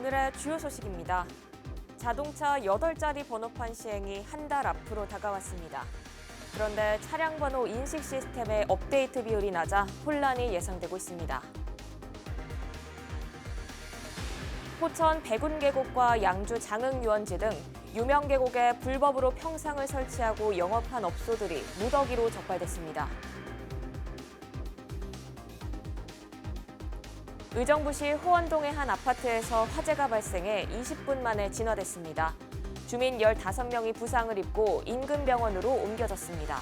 오늘의 주요 소식입니다. 자동차 8자리 번호판 시행이 한 달 앞으로 다가왔습니다. 그런데 차량 번호 인식 시스템의 업데이트 비율이 낮아 혼란이 예상되고 있습니다. 포천 백운 계곡과 양주 장흥 유원지 등 유명 계곡에 불법으로 평상을 설치하고 영업한 업소들이 무더기로 적발됐습니다. 의정부시 호원동의 한 아파트에서 화재가 발생해 20분 만에 진화됐습니다. 주민 15명이 부상을 입고 인근 병원으로 옮겨졌습니다.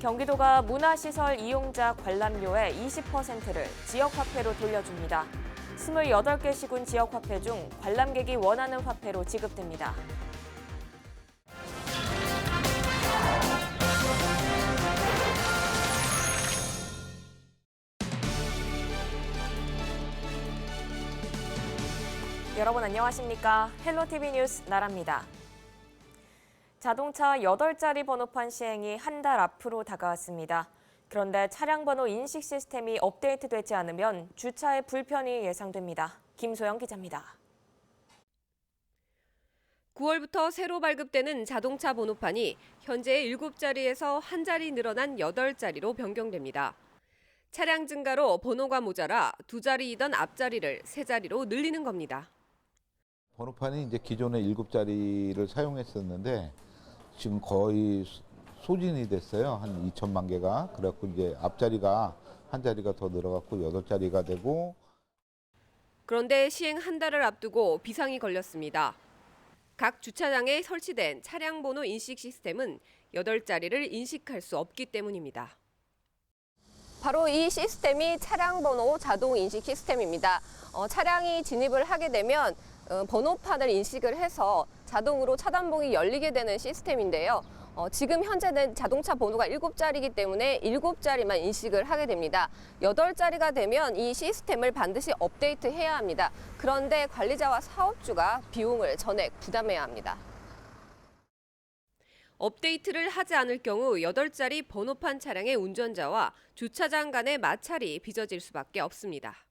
경기도가 문화시설 이용자 관람료의 20%를 지역화폐로 돌려줍니다. 28개 시군 지역화폐 중 관람객이 원하는 화폐로 지급됩니다. 여러분 안녕하십니까? 헬로티비 뉴스 나라입니다. 자동차 8자리 번호판 시행이 한 달 앞으로 다가왔습니다. 그런데 차량 번호 인식 시스템이 업데이트되지 않으면 주차에 불편이 예상됩니다. 김소영 기자입니다. 9월부터 새로 발급되는 자동차 번호판이 현재의 7자리에서 한 자리 늘어난 8자리로 변경됩니다. 차량 증가로 번호가 모자라 두 자리이던 앞자리를 세 자리로 늘리는 겁니다. 번호판이 이제 기존에 일곱 자리를 사용했었는데 지금 거의 소- 소진이 됐어요. 한 2천만 개가. 그래갖고 이제 앞자리가 한 자리가 더 늘어갖고 여덟 자리가 되고 그런데 시행 한 달을 앞두고 비상이 걸렸습니다. 각 주차장에 설치된 차량 번호 인식 시스템은 8자리를 인식할 수 없기 때문입니다. 바로 이 시스템이 차량 번호 자동 인식 시스템입니다. 어, 차량이 진입을 하게 되면 어, 번호판을 인식을 해서 자동으로 차단봉이 열리게 되는 시스템인데요. 어, 지금 현재는 자동차 번호가 7자리이기 때문에 7자리만 인식을 하게 됩니다. 8자리가 되면 이 시스템을 반드시 업데이트해야 합니다. 그런데 관리자와 사업주가 비용을 전액 부담해야 합니다. 업데이트를 하지 않을 경우 8자리 번호판 차량의 운전자와 주차장 간의 마찰이 빚어질 수밖에 없습니다.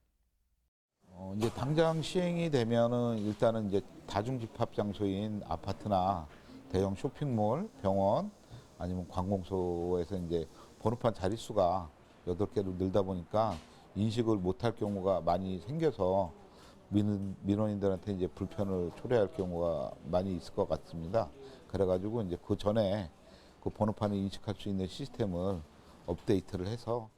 어, 이제 당장 시행이 되면은 일단은 이제 다중 집합 장소인 아파트나 대형 쇼핑몰, 병원 아니면 관공서에서 이제 번호판 자릿수가 여덟 개로 늘다 보니까 인식을 못할 경우가 많이 생겨서 민, 민원인들한테 이제 불편을 초래할 경우가 많이 있을 것 같습니다. 그래가지고 이제 그 전에 그 번호판을 인식할 수 있는 시스템을 업데이트를 해서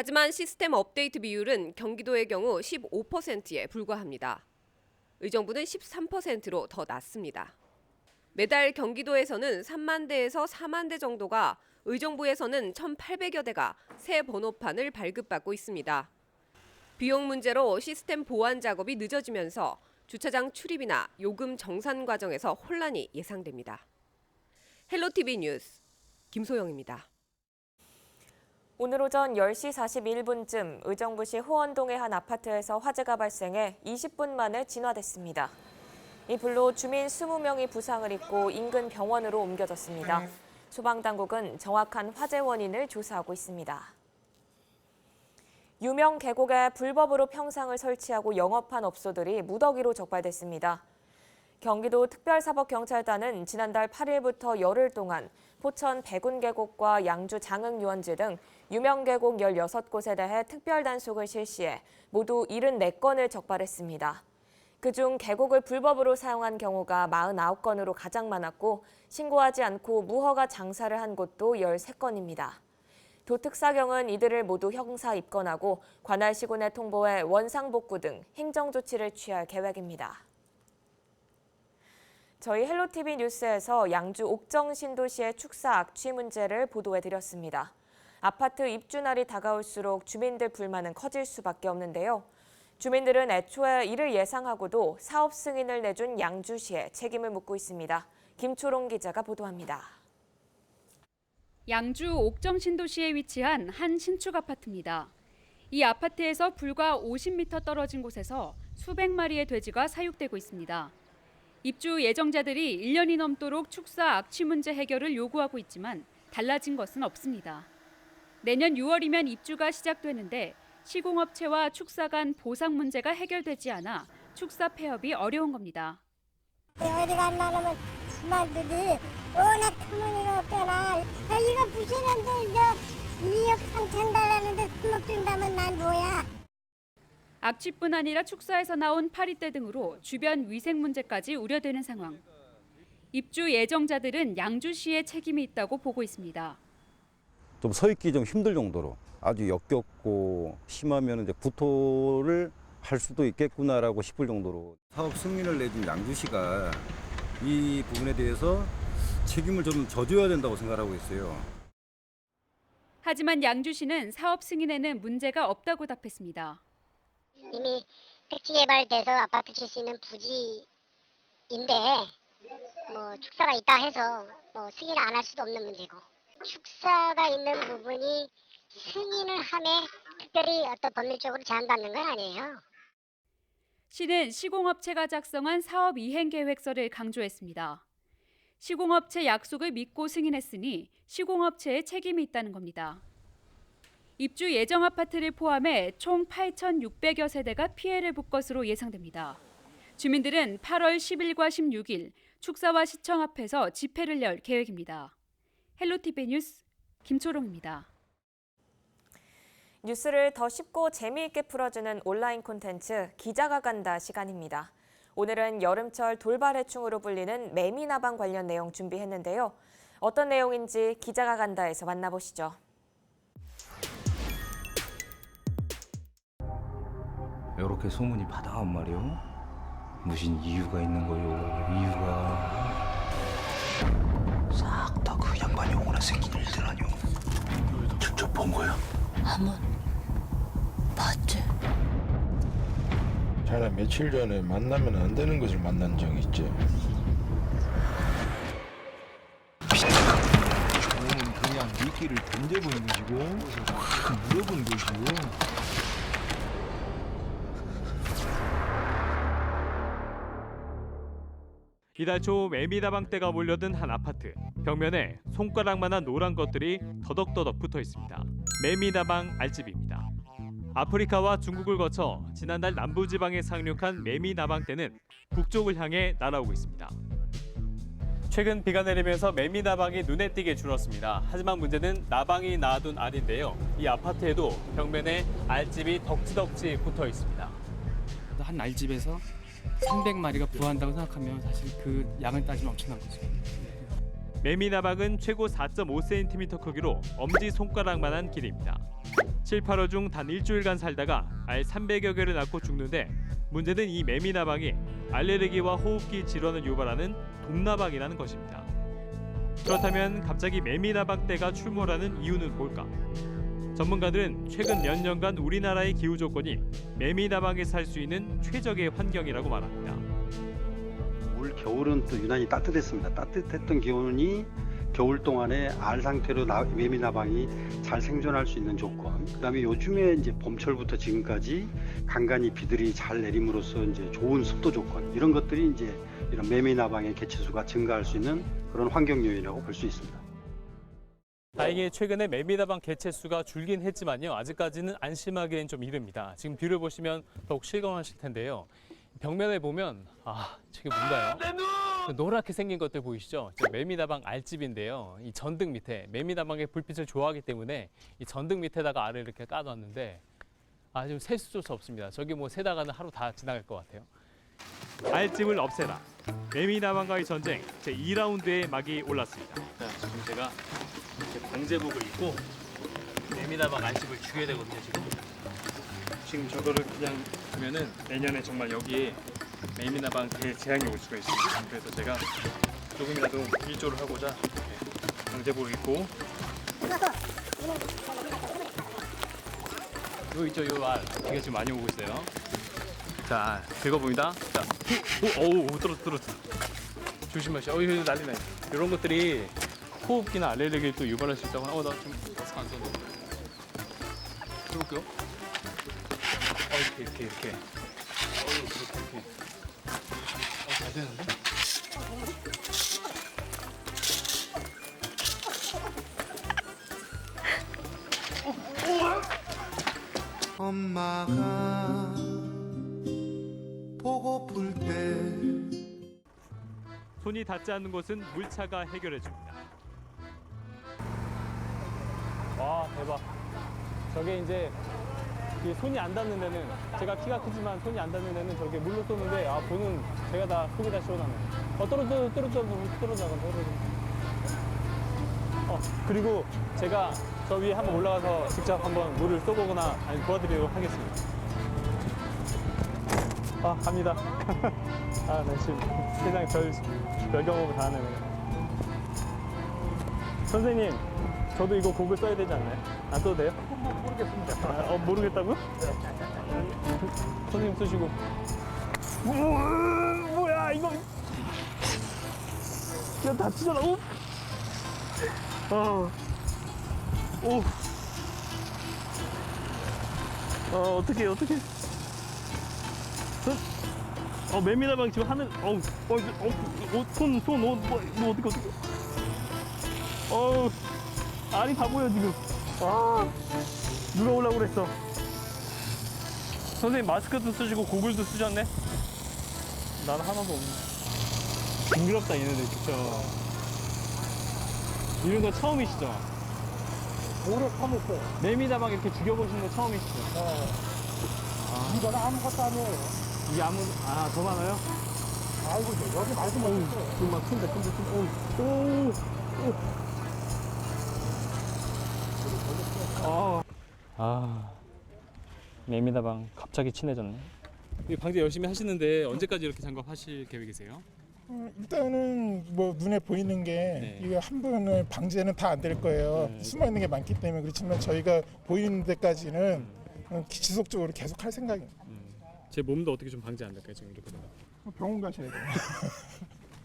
하지만 시스템 업데이트 비율은 경기도의 경우 15%에 불과합니다. 의정부는 13%로 더 낮습니다. 매달 경기도에서는 3만 대에서 4만 대 정도가 의정부에서는 1,800여 대가 새 번호판을 발급받고 있습니다. 비용 문제로 시스템 보완 작업이 늦어지면서 주차장 출입이나 요금 정산 과정에서 혼란이 예상됩니다. 헬로티비 뉴스 김소영입니다. 오늘 오전 10시 41분쯤 의정부시 호원동의 한 아파트에서 화재가 발생해 20분 만에 진화됐습니다. 이 불로 주민 20명이 부상을 입고 인근 병원으로 옮겨졌습니다. 소방당국은 정확한 화재 원인을 조사하고 있습니다. 유명 계곡에 불법으로 평상을 설치하고 영업한 업소들이 무더기로 적발됐습니다. 경기도 특별사법경찰단은 지난달 8일부터 열흘 동안 포천 백운 계곡과 양주 장흥 유원지 등 유명 계곡 16곳에 대해 특별 단속을 실시해 모두 74건을 적발했습니다. 그중 계곡을 불법으로 사용한 경우가 49건으로 가장 많았고 신고하지 않고 무허가 장사를 한 곳도 13건입니다. 도특사경은 이들을 모두 형사 입건하고 관할 시군에 통보해 원상복구 등 행정 조치를 취할 계획입니다. 저희 헬로티비 뉴스에서 양주 옥정 신도시의 축사 악취 문제를 보도해 드렸습니다. 아파트 입주 날이 다가올수록 주민들 불만은 커질 수밖에 없는데요. 주민들은 애초에 이를 예상하고도 사업 승인을 내준 양주시에 책임을 묻고 있습니다. 김초롱 기자가 보도합니다. 양주 옥정 신도시에 위치한 한 신축 아파트입니다. 이 아파트에서 불과 50m 떨어진 곳에서 수백 마리의 돼지가 사육되고 있습니다. 입주 예정자들이 1년이 넘도록 축사 악취 문제 해결을 요구하고 있지만 달라진 것은 없습니다. 내년 6월이면 입주가 시작되는데 시공업체와 축사 간 보상 문제가 해결되지 않아 축사 폐업이 어려운 겁니다. 어디 간다면 그만두지 워낙 터무니가 없잖아 이거 부시는데 이제 2억 3천 달라는데 3억 준다면 난 뭐야 악취뿐 아니라 축사에서 나온 파리떼 등으로 주변 위생 문제까지 우려되는 상황. 입주 예정자들은 양주시의 책임이 있다고 보고 있습니다. 좀 서 있기 좀 힘들 정도로 아주 역겹고 심하면 이제 구토를 할 수도 있겠구나라고 싶을 정도로 사업 승인을 내준 양주시가 이 부분에 대해서 책임을 좀 져줘야 된다고 생각하고 있어요. 하지만 양주시는 사업 승인에는 문제가 없다고 답했습니다. 이미 택지 개발돼서 아파트 칠 수 있는 부지인데 뭐 축사가 있다 해서 뭐 승인을 안할 수도 없는 문제고 축사가 있는 부분이 승인을 함에 특별히 어떤 법률적으로 제한받는 건 아니에요. 시는 시공업체가 작성한 사업 이행 계획서를 강조했습니다. 시공업체 약속을 믿고 승인했으니 시공업체의 책임이 있다는 겁니다. 입주 예정 아파트를 포함해 총 8,600여 세대가 피해를 볼 것으로 예상됩니다. 주민들은 8월 10일과 16일 축사와 시청 앞에서 집회를 열 계획입니다. 헬로티비 뉴스 김초롱입니다. 뉴스를 더 쉽고 재미있게 풀어주는 온라인 콘텐츠 기자가 간다 시간입니다. 오늘은 여름철 돌발 해충으로 불리는 매미나방 관련 내용 준비했는데요. 어떤 내용인지 기자가 간다에서 만나보시죠. 이렇게 소문이 바다한 말이요. 무슨 이유가 있는 거요? 이유가 본 거야? 자네 며칠 전에 만나면 안 되는 것을 만난 적 있지? 저는 그냥 미끼를 던져본 것이고 물어본 것이요. 이달 초 매미다방떼가 몰려든 한 아파트 벽면에 손가락만한 노란 것들이 더덕더덕 붙어 있습니다. 매미다방 알집입니다. 아프리카와 중국을 거쳐 지난달 남부지방에 상륙한 매미나방떼는 북쪽을 향해 날아오고 있습니다. 최근 비가 내리면서 매미나방이 눈에 띄게 줄었습니다. 하지만 문제는 나방이 낳아둔 알인데요. 이 아파트에도 벽면에 알집이 덕지덕지 붙어 있습니다. 한 알집에서 300마리가 부화한다고 생각하면 사실 그 양을 따지면 엄청난 거죠. 매미나방은 최고 4.5cm 크기로 엄지 손가락만한 길이입니다. 7, 8호 중 단 일주일간 살다가 알 300여 개를 낳고 죽는데 문제는 이 매미나방이 알레르기와 호흡기 질환을 유발하는 동나방이라는 것입니다. 그렇다면 갑자기 매미나방떼가 출몰하는 이유는 뭘까? 전문가들은 최근 몇 년간 우리나라의 기후 조건이 매미나방에 살 수 있는 최적의 환경이라고 말합니다. 올 겨울은 또 유난히 따뜻했습니다. 따뜻했던 기온이 겨울 동안에 알 상태로 나, 매미나방이 잘 생존할 수 있는 조건. 그다음에 요즘에 이제 봄철부터 지금까지 간간히 비들이 잘 내림으로써 이제 좋은 습도 조건 이런 것들이 이제 이런 매미나방의 개체수가 증가할 수 있는 그런 환경 요인이라고 볼 수 있습니다. 다행히 최근에 매미다방 개체 수가 줄긴 했지만요. 아직까지는 안심하기엔 좀 이릅니다. 지금 뷰를 보시면 더욱 실감하실 텐데요. 벽면에 보면 아, 저게 뭔가요? 그 노랗게 생긴 것들 보이시죠? 저 매미다방 알집인데요. 이 전등 밑에 매미다방의 불빛을 좋아하기 때문에 이 전등 밑에다가 알을 이렇게 까놨는데 아주 셀 수조차 없습니다. 저기 뭐 세다가는 하루 다 지나갈 것 같아요. 알집을 없애라. 매미다방과의 전쟁 제 2라운드의 막이 올랐습니다. 자, 지금 제가 방제복을 입고 매미다방 알집을 죽여야 되거든요 지금. 지금 저거를 그냥 두면은 내년에 정말 여기에 매미나방 대재앙이 올 수가 있습니다. 그래서 제가 조금이라도 일조를 하고자 방제복을 입고 요 있죠 요 알. 이게 지금 많이 오고 있어요. 자 긁어봅니다. 자, 오, 오, 오 떨어 떨어. 조심하시오. 어, 이거 난리 나요. 이런 것들이 호흡기나 알레르기를 또 유발할 수 있다고. 어, 나좀 마스크 안 썼는데. 해볼게요. 어, 이렇게 이렇게 이렇게. 어, 이렇게 이렇게. 어, 잘 되는데? 엄마가 보고플 때 손이 닿지 않는 곳은 물차가 해결해 줍니다. 와 대박. 저게 이제 이 손이 안 닿는 데는 제가 키가 크지만 손이 안 닿는 데는 저렇게 물로 쏘는데 아 보는 제가 다 속이 다 시원하네. 어 떨어져 떨어져 떨어져 떨어져. 어 그리고 제가 저 위에 한번 올라가서 직접 한번 물을 쏘보거나 아니 도와드리도록 하겠습니다. 아 갑니다. 아, 나 지금 세상 별, 별 경험을 다 하네. 그냥. 선생님, 저도 이거 곡을 써야 되지 않나요? 안 써도 돼요? 모르겠습니다. 아, 어, 모르겠다고요? 선생님 쓰시고. 뭐야, 이거. 이거 다치잖아. 오. 어. 오. 어, 어떡해, 어떡해. 어, 매미나방 지금 하늘, 어우, 어, 어, 어, 손, 손, 어, 뭐, 뭐, 어떡해, 어떡해. 어우, 알이 다 보여, 지금. 아, 누가 오려고 그랬어. 선생님, 마스크도 쓰시고, 고글도 쓰셨네? 난 하나도 없네. 징그럽다, 얘네들, 진짜. 이런 거 처음이시죠? 오래 참았어요. 매미나방 이렇게 죽여보신 거 처음이시죠? 이건 아무것도 아니에요. 이게 아무, 아, 더 많아요? 아이고 여기 말씀 어우, 못했어요. 지금 막 큰다, 큰다, 큰다. 어우, 오, 오. 아, 아, 매미다방 갑자기 친해졌네. 이 방제 열심히 하시는데 언제까지 이렇게 장갑하실 계획이세요? 어, 일단은 뭐 눈에 보이는 게 네. 이거 한 번은 방제는 다 안 될 거예요. 네. 숨어 있는 게 많기 때문에 그렇지만 저희가 보이는 데까지는 어, 지속적으로 계속 할 생각입니다. 제 몸도 어떻게 좀 방제 안 될까요 지금 이렇게 되면? 병원 가셔야 돼요.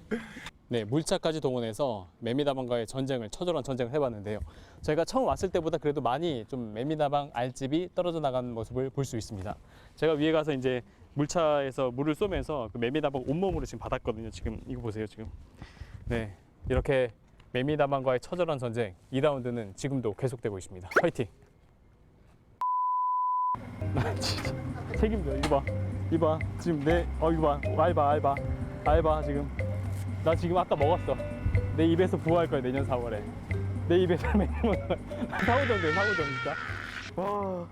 네, 물차까지 동원해서 매미다방과의 전쟁을 처절한 전쟁을 해봤는데요. 저희가 처음 왔을 때보다 그래도 많이 좀 매미다방 알집이 떨어져 나가는 모습을 볼 수 있습니다. 제가 위에 가서 이제 물차에서 물을 쏘면서 그 매미다방 온몸으로 지금 받았거든요. 지금 이거 보세요, 지금. 네, 이렇게 매미다방과의 처절한 전쟁 2라운드는 지금도 계속되고 있습니다. 파이팅! 나 진짜 책임져. 이거 봐, 이거 봐. 지금 내, 어 이거 봐, 알바, 알바, 알바 지금. 나 지금 아까 먹었어. 내 입에서 부화할 거야 내년 4월에. 내 입에서 매년 사오정 돼 사오정 진짜. 와.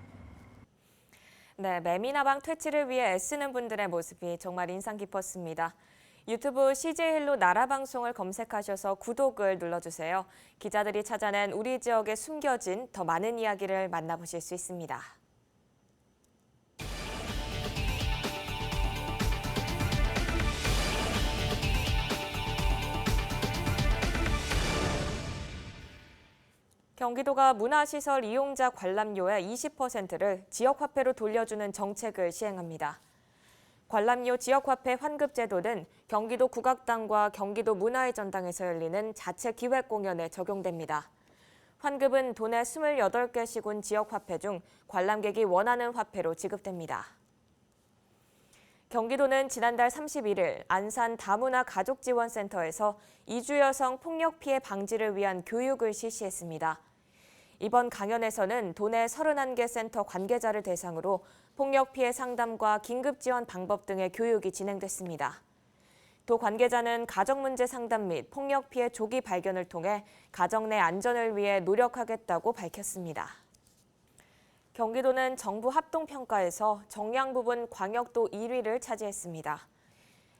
네, 매미나방 퇴치를 위해 애쓰는 분들의 모습이 정말 인상 깊었습니다. 유튜브 CJ 헬로 나라 방송을 검색하셔서 구독을 눌러주세요. 기자들이 찾아낸 우리 지역에 숨겨진 더 많은 이야기를 만나보실 수 있습니다. 경기도가 문화시설 이용자 관람료의 20%를 지역화폐로 돌려주는 정책을 시행합니다. 관람료 지역화폐 환급 제도는 경기도 국악당과 경기도 문화의 전당에서 열리는 자체 기획 공연에 적용됩니다. 환급은 도내 28개 시군 지역화폐 중 관람객이 원하는 화폐로 지급됩니다. 경기도는 지난달 31일 안산 다문화 가족지원센터에서 이주 여성 폭력 피해 방지를 위한 교육을 실시했습니다. 이번 강연에서는 도내 31개 센터 관계자를 대상으로 폭력 피해 상담과 긴급 지원 방법 등의 교육이 진행됐습니다. 도 관계자는 가정 문제 상담 및 폭력 피해 조기 발견을 통해 가정 내 안전을 위해 노력하겠다고 밝혔습니다. 경기도는 정부 합동평가에서 정량 부분 광역도 1위를 차지했습니다.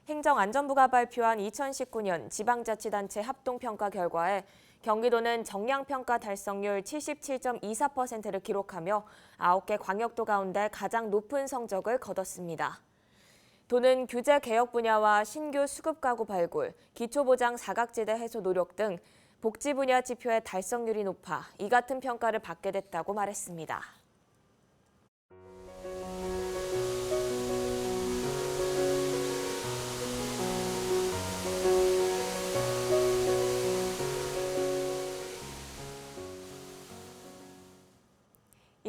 행정안전부가 발표한 2019년 지방자치단체 합동평가 결과에 경기도는 정량평가 달성률 77.24%를 기록하며 9개 광역도 가운데 가장 높은 성적을 거뒀습니다. 도는 규제 개혁 분야와 신규 수급 가구 발굴, 기초보장 사각지대 해소 노력 등 복지 분야 지표의 달성률이 높아 이 같은 평가를 받게 됐다고 말했습니다.